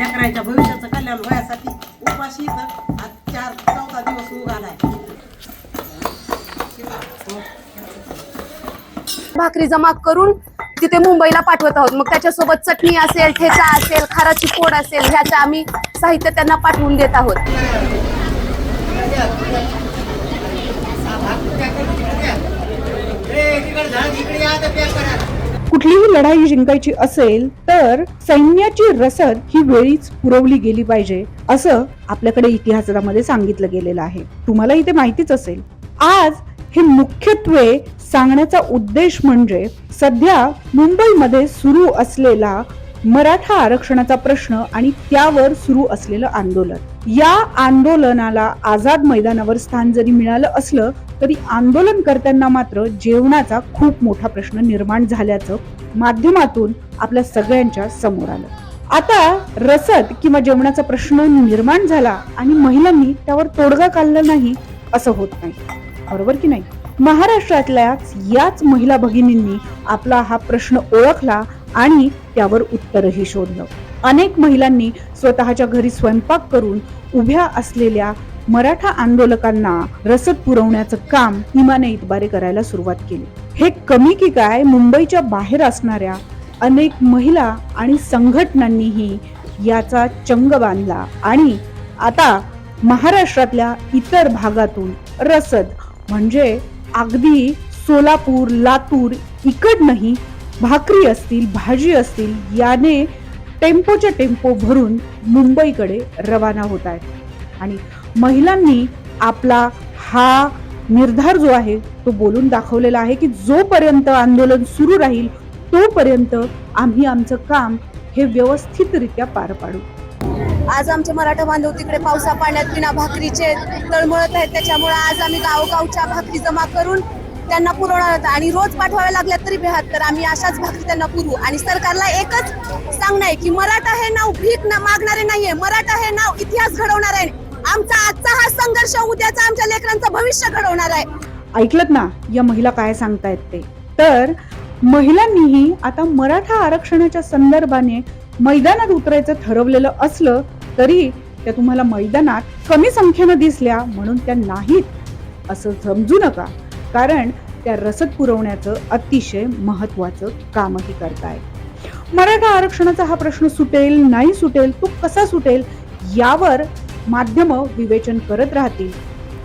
लेकरांच्या भविष्याचं कल्याण व्हायसाठी उपाशी इथं आज चार चौदा दिवस उगालाय भाकरी जमा करून तिथे मुंबईला पाठवत आहोत. मग त्याच्यासोबत चटणी असेल ठेचा असेल खाराची फोड असेल ह्याचं आम्ही साहित्य त्यांना पाठवून देत आहोत. कुठलीही लढाई जिंकायची असेल तर सैन्याची रसद ही वेळीच पुरवली गेली पाहिजे असं आपल्याकडे इतिहासामध्ये सांगितलं गेलेलं आहे. तुम्हाला इथे माहितीच असेल. आज हे मुख्यत्वे सांगण्याचा उद्देश म्हणजे सध्या मुंबईमध्ये सुरू असलेला मराठा आरक्षणाचा प्रश्न आणि त्यावर सुरू असलेलं आंदोलन. या आंदोलनाला आझाद मैदानावर स्थान जरी मिळालं असलं तरी आंदोलन करताना मात्र जेवणाचा खूप मोठा प्रश्न निर्माण झाल्याचं माध्यमातून आपल्या सगळ्यांच्या समोर आलं. आता रसद किंवा जेवणाचा प्रश्न निर्माण झाला आणि महिलांनी त्यावर तोडगा काढला नाही असं होत नाही. बरोबर की नाही? महाराष्ट्रातल्याच याच महिला भगिनींनी आपला हा प्रश्न ओळखला आणि त्यावर उत्तरही शोधलं. अनेक महिलांनी स्वतःच्या घरी स्वयंपाक करून उभ्या असलेल्या मराठा आंदोलकांना रसद पुरवण्याचं काम हिमाने इतबारे करायला सुरुवात केली. हे कमी की काय मुंबईच्या बाहेर असणाऱ्या अनेक महिला आणि संघटनांनीही याचा चंग बांधला आणि आता महाराष्ट्रातल्या इतर भागातून रसद म्हणजे अगदी सोलापूर लातूर इकडनंही भाकरी असतील भाजी असतील याने टेम्पोच्या टेम्पो भरून मुंबईकडे रवाना होत आहेत. आणि महिलांनी आपला हा निर्धार जो आहे तो बोलून दाखवलेला आहे की जोपर्यंत आंदोलन सुरू राहील तोपर्यंत आम्ही आमचं काम हे व्यवस्थितरित्या पार पाडू. आज आमचे मराठा बांधव तिकडे पावसा पाण्यात बिना भाकरीचे तळमळत आहेत. त्याच्यामुळे आज आम्ही गावगावच्या भाकरी जमा करून त्यांना पुरवणार आणि रोज पाठवाव्या लागल्या तरी बेहात तर आम्ही अशाच भाकरी त्यांना पुरवू. आणि सरकारला एकच सांगणं आहे की मराठा हे नाव भीक ना मागणारे नाहीये. मराठा हे नाव इतिहास घडवणार आहे. आमचा आजचा हा संघर्ष उद्याचा आमच्या लेकरांचं भविष्य घडवणार आहे. ऐकलत ना या महिला काय सांगतायत ते? तर महिलांनीही आता मराठा आरक्षणाच्या संदर्भाने मैदानात उतरायचं ठरवलेलं असलं तरी त्या तुम्हाला मैदानात कमी संख्येनं दिसल्या म्हणून त्या नाहीत. असं समजू नका. कारण त्या रसद पुरवण्याचं अतिशय महत्वाचं कामही करतायत मराठा आरक्षणाचा हा प्रश्न सुटेल नाही सुटेल तो कसा सुटेल यावर माध्यम विवेचन करत राहतील.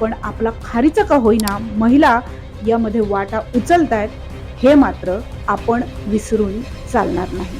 पण आपला खारीचा का होईना महिला यामध्ये वाटा उचलतायत हे मात्र आपण विसरून चालणार नाही.